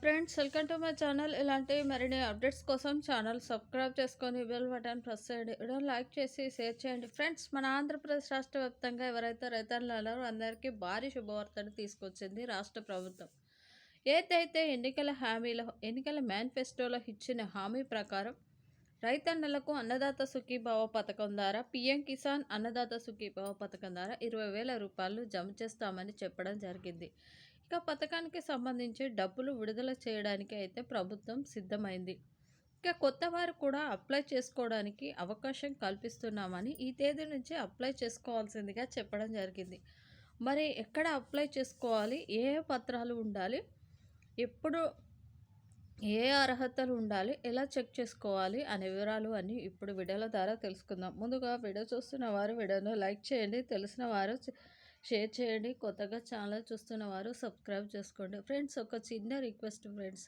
Friends welcome to my channel. ఇలాంటి మరిన్ని updates కోసం ఛానల్ సబ్స్క్రైబ్ చేసుకొని బెల్ బటన్ ప్రెస్ చేయండి వీడియో లైక్ చేసి షేర్ చేయండి. ఫ్రెండ్స్ మన ఆంధ్రప్రదేశ్ రాష్ట్ర వ్యాప్తంగా ఎవరైతే రైతన్నులు అందరికీ భారీ శుభవార్తను తీసుకొచ్చింది రాష్ట్ర ప్రభుత్వం. ఏదైతే ఎన్నికల హామీలో ఎన్నికల మేనిఫెస్టోలో ఇచ్చిన హామీ ప్రకారం రైతన్నలకు అన్నదాత సుఖీభావ పథకం ద్వారా పిఎం కిసాన్ అన్నదాత సుఖీభావ పథకం ద్వారా ఇరవై వేల రూపాయలు జమ చేస్తామని చెప్పడం జరిగింది. ఇక పథకానికి సంబంధించి డబ్బులు విడుదల చేయడానికి అయితే ప్రభుత్వం సిద్ధమైంది. ఇక కొత్త వారు కూడా అప్లై చేసుకోవడానికి అవకాశం కల్పిస్తున్నామని ఈ తేదీ నుంచి అప్లై చేసుకోవాల్సిందిగా చెప్పడం జరిగింది. మరి ఎక్కడ అప్లై చేసుకోవాలి? ఏ పత్రాలు ఉండాలి? ఎప్పుడు ఏ అర్హతలు ఉండాలి? ఎలా చెక్ చేసుకోవాలి? అనే వివరాలు అన్నీ ఇప్పుడు వీడియోల ద్వారా తెలుసుకుందాం. ముందుగా వీడియో చూస్తున్న వారు వీడియోను లైక్ చేయండి. తెలిసిన వారు షేర్ చేయండి. కొత్తగా ఛానల్ చూస్తున్న వారు సబ్స్క్రైబ్ చేసుకోండి. ఫ్రెండ్స్ ఒక చిన్న రిక్వెస్ట్ ఫ్రెండ్స్.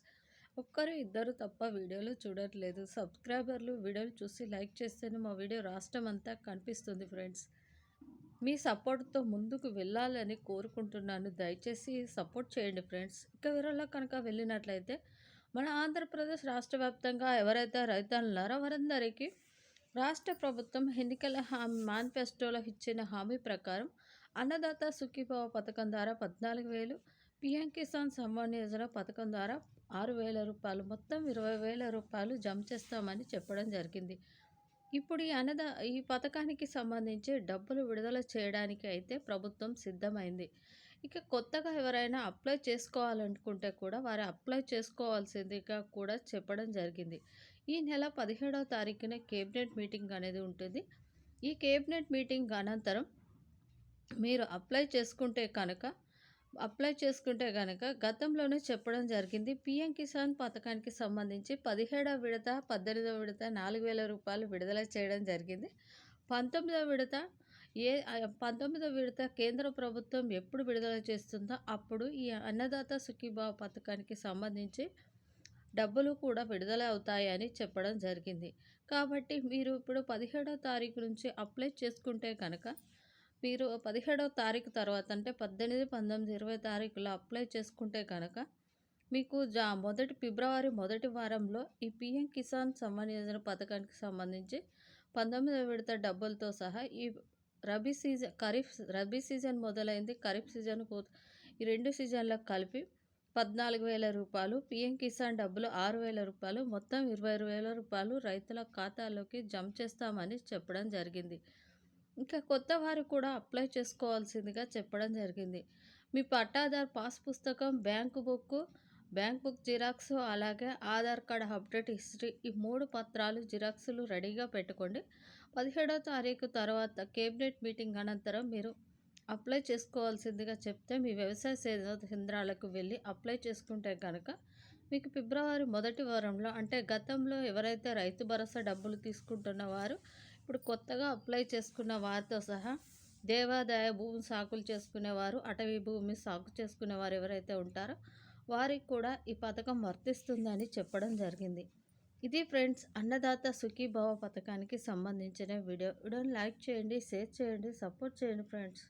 ఒక్కరు ఇద్దరు తప్ప వీడియోలు చూడట్లేదు. సబ్స్క్రైబర్లు వీడియోలు చూసి లైక్ చేస్తేనే మా వీడియో రాష్ట్రం అంతా కనిపిస్తుంది ఫ్రెండ్స్. మీ సపోర్ట్తో ముందుకు వెళ్ళాలని కోరుకుంటున్నాను. దయచేసి సపోర్ట్ చేయండి ఫ్రెండ్స్. ఇక వీరల్లో కనుక వెళ్ళినట్లయితే మన ఆంధ్రప్రదేశ్ రాష్ట్ర వ్యాప్తంగా ఎవరైతే రైతులున్నారో వారందరికీ రాష్ట్ర ప్రభుత్వం ఎన్నికల హామీ మేనిఫెస్టోలో ఇచ్చిన హామీ ప్రకారం అన్నదాత సుఖీభావ పథకం ద్వారా పద్నాలుగు వేలు పిఎం కిసాన్ సమ్మాన్ యోజన పథకం ద్వారా ఆరు వేల రూపాయలు మొత్తం ఇరవై వేల రూపాయలు జమ చేస్తామని చెప్పడం జరిగింది. ఇప్పుడు ఈ అన్నద ఈ పథకానికి సంబంధించి డబ్బులు విడుదల చేయడానికి అయితే ప్రభుత్వం సిద్ధమైంది. ఇక కొత్తగా ఎవరైనా అప్లై చేసుకోవాలనుకుంటే కూడా వారు అప్లై చేసుకోవాల్సిందిగా కూడా చెప్పడం జరిగింది. ఈ నెల పదిహేడవ తారీఖున కేబినెట్ మీటింగ్ అనేది ఉంటుంది. ఈ కేబినెట్ మీటింగ్ అనంతరం మీరు అప్లై చేసుకుంటే కనుక అప్లై చేసుకుంటే కనుక గతంలోనే చెప్పడం జరిగింది. పిఎం కిసాన్ పథకానికి సంబంధించి పదిహేడవ విడత పద్దెనిమిదవ విడత నాలుగు వేల రూపాయలు విడుదల చేయడం జరిగింది. పంతొమ్మిదవ విడత ఏ పంతొమ్మిదవ విడత కేంద్ర ప్రభుత్వం ఎప్పుడు విడుదల చేస్తుందో అప్పుడు ఈ అన్నదాత సుఖీభావ పథకానికి సంబంధించి డబ్బులు కూడా విడుదల అవుతాయని చెప్పడం జరిగింది. కాబట్టి మీరు ఇప్పుడు పదిహేడవ తారీఖు నుంచి అప్లై చేసుకుంటే కనుక మీరు పదిహేడవ తారీఖు తర్వాత అంటే పద్దెనిమిది పంతొమ్మిది ఇరవై తారీఖులో అప్లై చేసుకుంటే కనుక మీకు జా మొదటి ఫిబ్రవరి మొదటి వారంలో ఈ పిఎం కిసాన్ సమ్మాన్ యోజన పథకానికి సంబంధించి పంతొమ్మిదవ విడత డబ్బులతో సహా ఈ రబీ సీజన్ ఖరీఫ్ రబీ సీజన్ మొదలైంది. ఖరీఫ్ సీజన్ ఈ రెండు సీజన్లకు కలిపి పద్నాలుగు వేల రూపాయలు పిఎం కిసాన్ డబ్బులు ఆరు వేల రూపాయలు మొత్తం ఇరవై వేల రూపాయలు రైతుల ఖాతాలోకి జమ చేస్తామని చెప్పడం జరిగింది. ఇంకా కొత్త వారు కూడా అప్లై చేసుకోవాల్సిందిగా చెప్పడం జరిగింది. మీ పట్టాదార్ పాస్ పుస్తకం bank book bank book xerox అలాగే ఆధార్ కార్డ్ అప్డేట్ హిస్టరీ ఈ మూడు పత్రాలు జిరాక్స్లు రెడీగా పెట్టుకోండి. పదిహేడవ తారీఖు తర్వాత కేబినెట్ మీటింగ్ అనంతరం మీరు అప్లై చేసుకోవాల్సిందిగా చెప్తే మీ వ్యవసాయ కేంద్రాలకు వెళ్ళి అప్లై చేసుకుంటే కనుక మీకు ఫిబ్రవరి మొదటి వారంలో అంటే గతంలో ఎవరైతే రైతు భరోసా డబ్బులు తీసుకుంటున్న వారు ఇప్పుడు కొత్తగా అప్లై చేసుకున్న వారితో సహా దేవాదాయ భూమి సాగులు చేసుకునేవారు అటవీ భూమి సాగు చేసుకునేవారు ఎవరైతే ఉంటారో వారికి కూడా ఈ పథకం వర్తిస్తుందని చెప్పడం జరిగింది. ఇది ఫ్రెండ్స్ అన్నదాత సుఖీభావ పథకానికి సంబంధించిన వీడియో. వీడియోని లైక్ చేయండి షేర్ చేయండి సపోర్ట్ చేయండి ఫ్రెండ్స్.